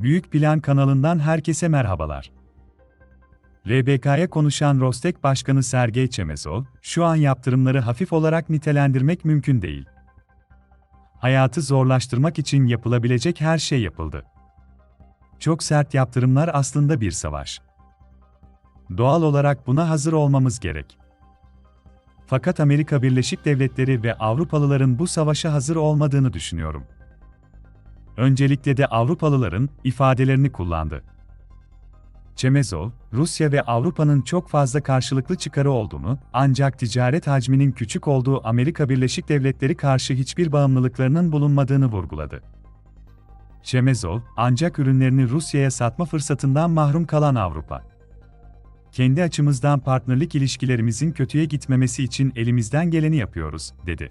Büyük Plan kanalından herkese merhabalar. RBK'ya konuşan Rostek Başkanı Sergey Çemezov, şu an yaptırımları hafif olarak nitelendirmek mümkün değil. Hayatı zorlaştırmak için yapılabilecek her şey yapıldı. Çok sert yaptırımlar aslında bir savaş. Doğal olarak buna hazır olmamız gerek. Fakat Amerika Birleşik Devletleri ve Avrupalıların bu savaşa hazır olmadığını düşünüyorum. Öncelikle de Avrupalıların ifadelerini kullandı. Çemezov, Rusya ve Avrupa'nın çok fazla karşılıklı çıkarı olduğunu, ancak ticaret hacminin küçük olduğu Amerika Birleşik Devletleri karşı hiçbir bağımlılıklarının bulunmadığını vurguladı. Çemezov, ancak ürünlerini Rusya'ya satma fırsatından mahrum kalan Avrupa. Kendi açımızdan partnerlik ilişkilerimizin kötüye gitmemesi için elimizden geleni yapıyoruz, dedi.